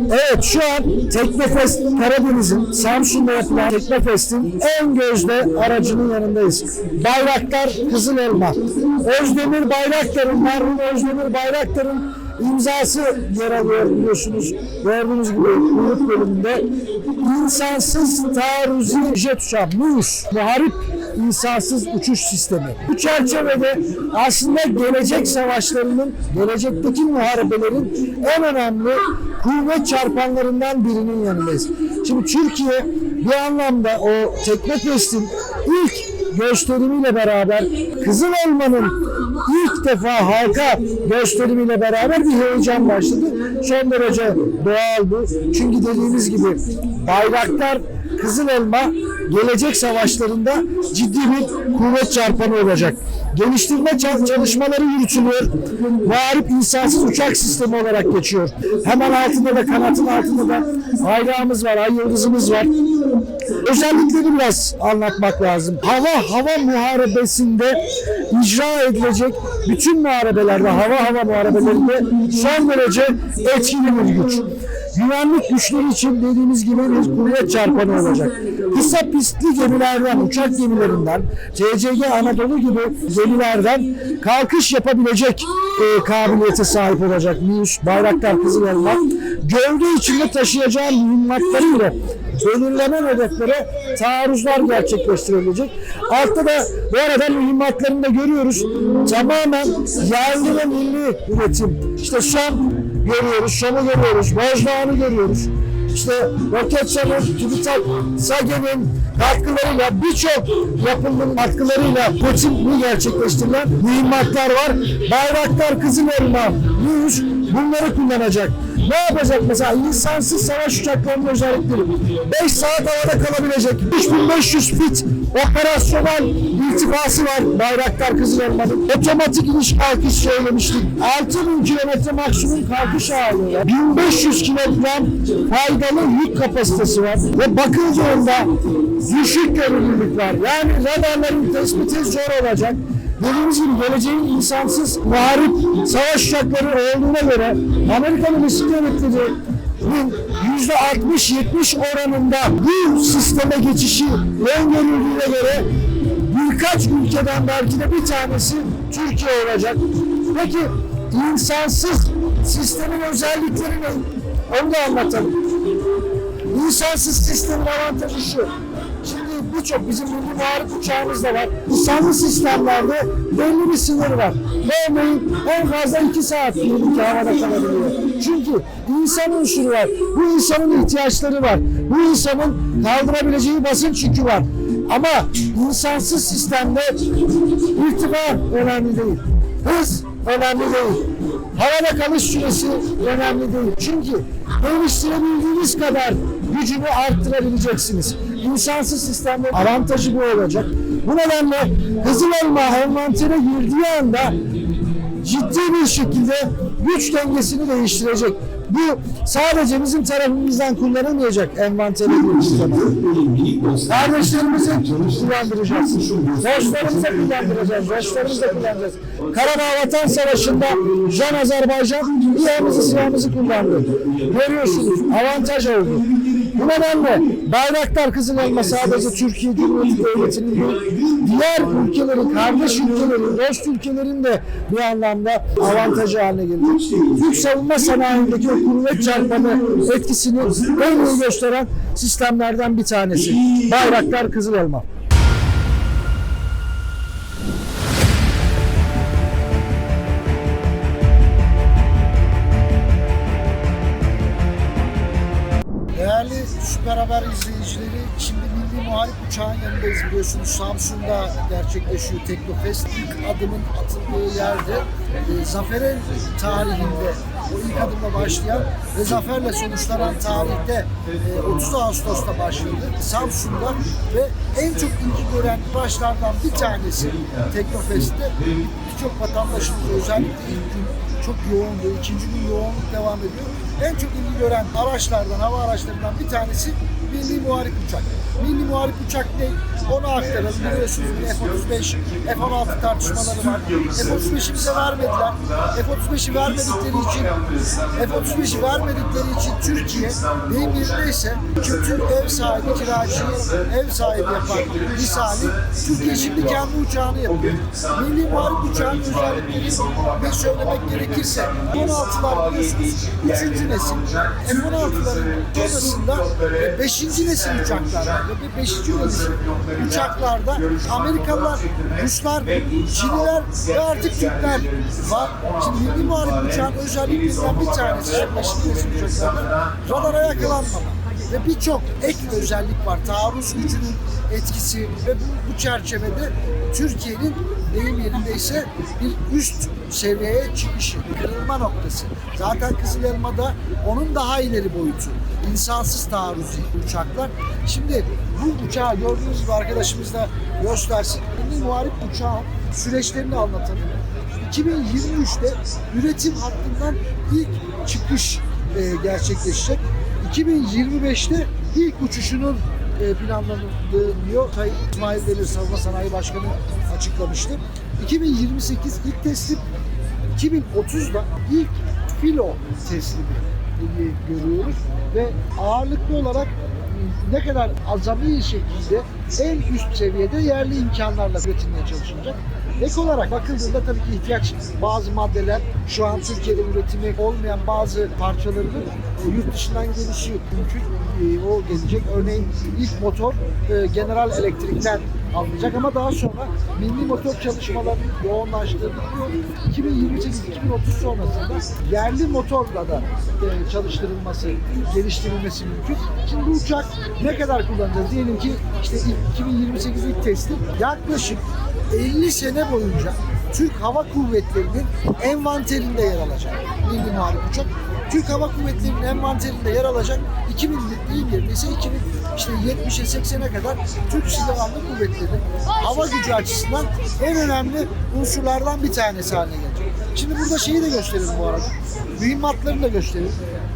Evet şu an Teknofest Karadeniz'in Samsun'da yapılan Teknofest'in en gözde aracının yanındayız. Bayraktar Kızıl Elma. Özdemir Bayraktar'ın, merhum Özdemir Bayraktar'ın imzası yer alıyor biliyorsunuz. Gördüğünüz gibi kuyruk bölümünde insansız taarruzi jet uçağı MUS, muharip insansız uçuş sistemi. Bu çerçevede aslında gelecek savaşlarının, gelecekteki muharebelerin en önemli kuvvet çarpanlarından birinin yanındayız. Şimdi Türkiye bir anlamda o Teknofest'in ilk gösterimiyle beraber Kızıl Elma'nın ilk defa halka gösterimiyle beraber bir heyecan başladı. Son derece doğal bu. Çünkü dediğimiz gibi bayraktar Kızıl Elma gelecek savaşlarında ciddi bir kuvvet çarpanı olacak. Geliştirme ça- çalışmaları yürütülüyor. Muharip insansız uçak sistemi olarak geçiyor. Hemen altında da kanatın altında da bayrağımız var, ay yıldızımız var. Özellikleri biraz anlatmak lazım. Hava hava muharebesinde icra edilecek bütün muharebelerde, hava hava muharebelerinde son derece etkili bir güç. Güvenlik güçleri için dediğimiz gibi bir kuvvet çarpanı olacak. Kısa pistli gemilerden, uçak gemilerinden, CCG Anadolu gibi gemilerden kalkış yapabilecek e, kabiliyete sahip olacak MİUS, Bayraktar Kızıl Elma. Gövde içinde taşıyacağı mühimmatlarıyla belirlenen hedeflere taarruzlar gerçekleştirilecek. Altta da bu arada mühimmatlarını da görüyoruz. Tamamen yerli ve milli üretim. İşte son görüyoruz, Şam'ı görüyoruz, Bozdağ'ını görüyoruz. İşte Roketsan'ın, TÜBİTAK, SAGE'nin katkılarıyla birçok yapımın katkılarıyla Koçin'li gerçekleştirilen mühimmatlar var. Bayraktar, Kızıl Elma, MÜZ bunları kullanacak. Ne yapacak mesela insansız savaş uçaklarının özellikleri. 5 saat havada kalabilecek. 3500 fit operasyonel irtifası var Bayraktar Kızıl Elma'nın. Otomatik iniş kalkış söylemiştik. 6000 kilometre maksimum kalkış ağırlığı var. 1500 kilogram faydalı yük kapasitesi var. Ve bakıldığında düşük görünürlük var. Yani radarların tespiti zor olacak. Dediğimiz gibi geleceğin insansız muharip savaş uçakları olduğuna göre Amerikan Birleşik Devletleri'nin yüzde 60-70 oranında bu sisteme geçişi öngörüldüğüne göre birkaç ülkeden belki de bir tanesi Türkiye olacak. Peki insansız sistemin özellikleri ne? Onu da anlatalım. İnsansız sistemin avantajı şu. Birçok bizim milli muharip uçağımız da var. İnsanlı sistemlerde belli bir sınır var. Örneğin en fazla iki saat ki havada kalabiliyor. Çünkü insan unsuru var. Bu insanın ihtiyaçları var. Bu insanın kaldırabileceği basınç yükü var. Ama insansız sistemde irtifa önemli değil. Hız önemli değil. Havada kalış süresi önemli değil. Çünkü geliştirebildiğiniz kadar gücünü arttırabileceksiniz. İnsansız sistemde avantajı bu olacak. Bu nedenle Kızıl Elma envantere girdiği anda ciddi bir şekilde güç dengesini değiştirecek. Bu sadece bizim tarafımızdan kullanılmayacak envantere girdiği zaman. Kardeşlerimizi kullandıracağız. Dostlarımızı kullandıracağız. Dostlarımızı da kullanacağız. Karabağ Vatan Savaşı'nda Can Azerbaycan İHA'mızı silahımızı kullandı. Görüyorsunuz avantaj oldu. Bu nedenle Bayraktar Kızıl Elma sadece Türkiye Cumhuriyeti Devleti'nin değil, diğer ülkelerin, kardeş ülkelerin, dost ülkelerin de bir anlamda avantajı haline gelecek. Türk savunma sanayindeki o kuvvet çarpanı etkisini en iyi gösteren sistemlerden bir tanesi. Bayraktar Kızıl Elma. Değerli Süper Haber izleyicileri, şimdi Milli Muharip Uçağı'nın yanındayız biliyorsunuz. Samsun'da gerçekleşiyor Teknofest. İlk adımın atıldığı yerde e, zaferin tarihinde o ilk adımla başlayan ve zaferle sonuçlanan tarihte e, 30 Ağustos'ta başladı. Samsun'da ve en çok ilgi gören başlardan bir tanesi Teknofest'te birçok vatandaşımız özellikle ilk gün çok yoğundu. İkinci gün yoğunluk devam ediyor. En çok ilgi gören araçlardan, hava araçlarından bir tanesi milli muharip uçak. Milli muharip uçak ne? Onu aktaralım. Biliyorsunuz F-35, F-16 tartışmaları var. F-35'i bize vermediler. F-35'i vermedikleri için F-35'i vermedikleri için Türkiye deyim yerindeyse kötü ev sahibi kiracıyı ev sahibi yapan misali Türkiye şimdi kendi uçağını yapıyor. Milli muharip uçağın özelliklerini ve söylemek gerekirse 16'lar biliyorsunuz 3. nesil F-16'ların sonrasında 5. nesil uçaklar ve 5. nesil uçaklarda Amerikalılar, Ruslar, Çinliler ve artık Türkler var. Şimdi milli muharip uçağın özelliklerinden bir tanesi 5. nesil uçaklarda radara yakalanmama ve birçok ek özellik var. Taarruz gücünün etkisi ve bu, bu çerçevede Türkiye'nin deyim yerindeyse bir üst seviyeye çıkışı, kırılma noktası. Zaten Kızıl Elma'da onun daha ileri boyutu. İnsansız taarruzi uçaklar. Şimdi bu uçağı gördüğünüz gibi arkadaşımız da göstersin. Milli Muharip uçağın süreçlerini anlatalım. 2023'te üretim hattından ilk çıkış e, gerçekleşecek. 2025'te ilk uçuşunun e, Sayın İsmail Demir Savunma Sanayi Başkanı açıklamıştı. 2028 ilk teslim, 2030'da ilk filo teslimi görüyoruz ve ağırlıklı olarak ne kadar azami şekilde en üst seviyede yerli imkanlarla üretilmeye çalışılacak. Ek olarak bakıldığında tabii ki ihtiyaç bazı maddeler şu an Türkiye'de üretimi olmayan bazı parçalarının e, yurt dışından gelişi mümkün. E, o gelecek. Örneğin ilk motor e, General Electric'ten alınacak ama daha sonra milli motor çalışmaları yoğunlaştırılıyor. 2028-2030 sonrasında yerli motorla da çalıştırılması, geliştirilmesi mümkün. Şimdi bu uçak ne kadar kullanacağız? Diyelim ki işte ilk 2028 ilk teslim yaklaşık 50 sene boyunca Türk Hava Kuvvetleri'nin envanterinde yer alacak. Milli Muharip Uçak. Türk Hava Kuvvetleri'nin envanterinde yer alacak 2000'lik değil neredeyse 2000 işte 70'e 80'e kadar Türk Silahlı Kuvvetleri'nin hava gücü açısından en önemli unsurlardan bir tanesi haline gelecek. Şimdi burada şeyi de gösterelim bu arada. Mühimmatlarını da gösterelim.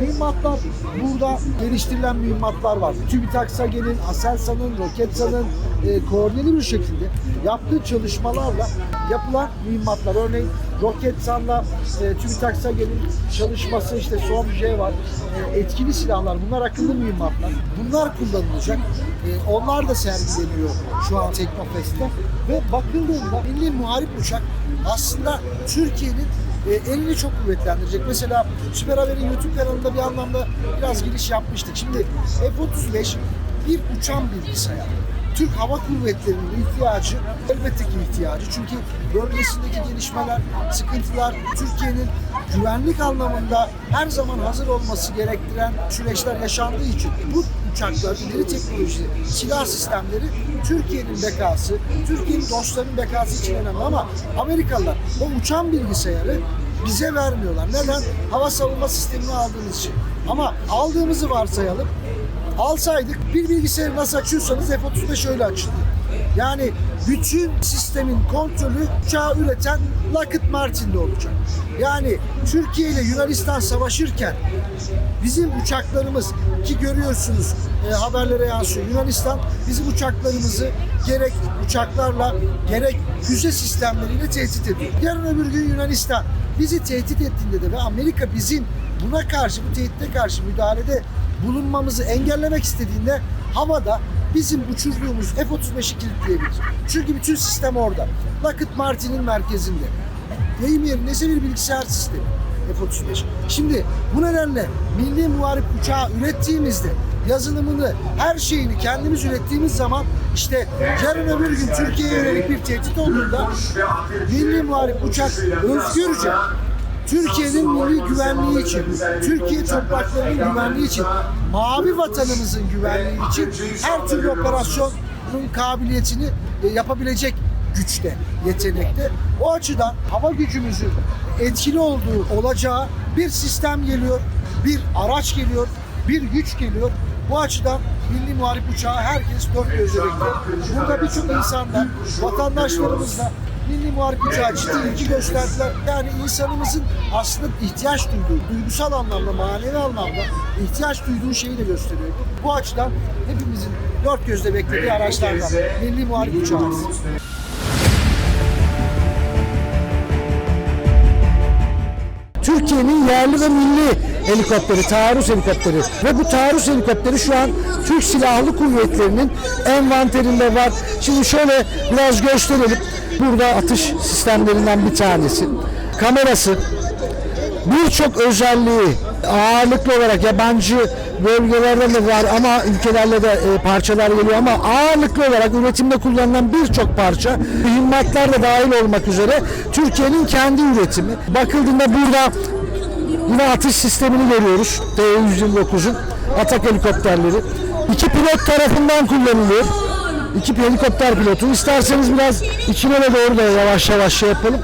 Mühimmatlar burada geliştirilen mühimmatlar var. TÜBİTAK SAGE'nin, ASELSAN'ın, Roketsan'ın e, koordineli bir şekilde yaptığı çalışmalarla yapılan mühimmatlar. Örneğin Roketsan'la e, TÜBİTAK SAGE'nin çalışması işte SOMJ var. E, etkili silahlar bunlar akıllı mühimmatlar. Bunlar kullanılacak. E, onlar da sergileniyor şu an Teknofest'te. Ve bakıldığında milli muharip uçak aslında Türkiye'nin e, elini çok kuvvetlendirecek. Mesela Süper Haber'in YouTube kanalında bir anlamda biraz giriş yapmıştık. Şimdi F-35 bir uçan bilgisayar. Türk Hava Kuvvetleri'nin ihtiyacı elbette ki ihtiyacı. Çünkü bölgesindeki gelişmeler, sıkıntılar, Türkiye'nin güvenlik anlamında her zaman hazır olması gerektiren süreçler yaşandığı için bu uçaklar, ileri teknoloji, silah sistemleri Türkiye'nin bekası, Türkiye'nin dostlarının bekası için önemli ama Amerikalılar o uçan bilgisayarı bize vermiyorlar. Neden? Hava savunma sistemini aldığımız için. Ama aldığımızı varsayalım. Alsaydık bir bilgisayarı nasıl açıyorsanız F-35 öyle açıldı. Yani bütün sistemin kontrolü uçağı üreten Lockheed Martin'de olacak. Yani Türkiye ile Yunanistan savaşırken bizim uçaklarımız ki görüyorsunuz e, haberlere yansıyor. Yunanistan bizim uçaklarımızı gerek uçaklarla gerek füze sistemleriyle tehdit ediyor. Yarın öbür gün Yunanistan bizi tehdit ettiğinde de ve Amerika bizim buna karşı bu tehditte karşı müdahalede bulunmamızı engellemek istediğinde havada bizim uçurduğumuz F-35'i kilitleyebilir. Çünkü bütün sistem orada. Lockheed Martin'in merkezinde. Deyim yerine bir bilgisayar sistemi. F-35. Şimdi bu nedenle milli muharip uçağı ürettiğimizde yazılımını, her şeyini kendimiz ürettiğimiz zaman işte yarın öbür gün Türkiye'ye yönelik bir tehdit olduğunda milli muharip uçak özgürce Türkiye'nin milli güvenliği için, Türkiye topraklarının güvenliği için, mavi vatanımızın güvenliği için her türlü operasyonun kabiliyetini e, yapabilecek güçte, yetenekte. O açıdan hava gücümüzün etkili olduğu olacağı bir sistem geliyor, bir araç geliyor, bir güç geliyor. Bu açıdan milli muharip uçağı herkes dört gözle bekliyor. Burada birçok insanlar, vatandaşlarımız da Milli Uçağı ciddi ilgi gösterdiler. Yani insanımızın aslında ihtiyaç duyduğu, duygusal anlamda, manevi anlamda ihtiyaç duyduğu şeyi de gösteriyor. Bu açıdan hepimizin dört gözle beklediği araçlardan Milli Muharip Uçağımız. Türkiye'nin yerli ve milli helikopteri, taarruz helikopteri ve bu taarruz helikopteri şu an Türk Silahlı Kuvvetleri'nin envanterinde var. Şimdi şöyle biraz gösterelim. Burada atış sistemlerinden bir tanesi. Kamerası, birçok özelliği ağırlıklı olarak yabancı bölgelerde de var ama ülkelerle de e, parçalar geliyor ama ağırlıklı olarak üretimde kullanılan birçok parça mühimmatlar da dahil olmak üzere Türkiye'nin kendi üretimi. Bakıldığında burada yine atış sistemini görüyoruz. T-129'un atak helikopterleri. İki pilot tarafından kullanılıyor. İki helikopter pilotu. İsterseniz biraz içine de doğru da yavaş yavaş şey yapalım.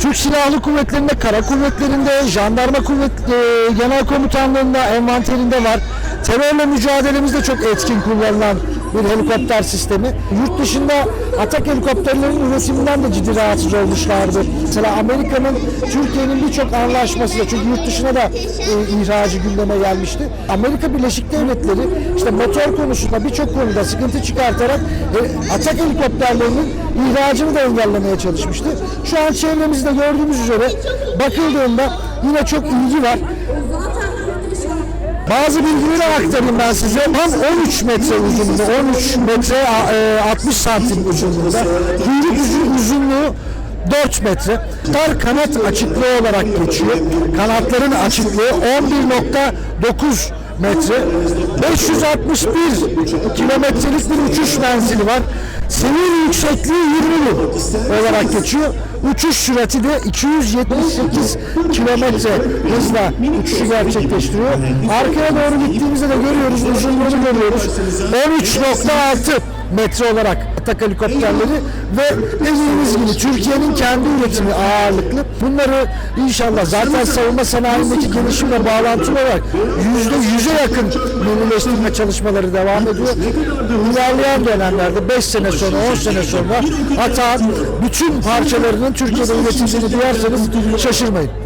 Türk Silahlı Kuvvetleri'nde, Kara Kuvvetleri'nde, Jandarma Kuvvet e, Genel Komutanlığı'nda, envanterinde var. Terörle mücadelemizde çok etkin kullanılan bir helikopter sistemi. Yurt dışında atak helikopterlerinin üretiminden de ciddi rahatsız olmuşlardı. Mesela Amerika'nın Türkiye'nin birçok anlaşması da çünkü yurt dışına da e, ihracı gündeme gelmişti. Amerika Birleşik Devletleri işte motor konusunda birçok konuda sıkıntı çıkartarak e, atak helikopterlerinin ihracını da engellemeye çalışmıştı. Şu an çevremizde gördüğümüz üzere bakıldığında yine çok ilgi var. Bazı bilgileri aktarayım ben size. Tam 13 metre uzunluğunda, 13 metre e, 60 santim uzunluğunda. Kuyruk uzun- uzunluğu 4 metre. Dar kanat açıklığı olarak geçiyor. Kanatların açıklığı 11.9 metre. 561 kilometrelik bir uçuş menzili var. Seviye yüksekliği 20 bin olarak geçiyor. Uçuş sürati de 278 kilometre hızla uçuşu gerçekleştiriyor. Arkaya doğru gittiğimizde de görüyoruz, uzunluğunu görüyoruz. 13.6 metre olarak atak helikopterleri ve dediğimiz gibi Türkiye'nin kendi üretimi ağırlıklı. Bunları inşallah zaten savunma sanayindeki gelişimle bağlantılı olarak yüzde yüze yakın millileştirme çalışmaları devam ediyor. İlerleyen dönemlerde 5 sene sonra 10 sene sonra Atağın bütün parçalarının Türkiye'de üretildiğini duyarsanız şaşırmayın.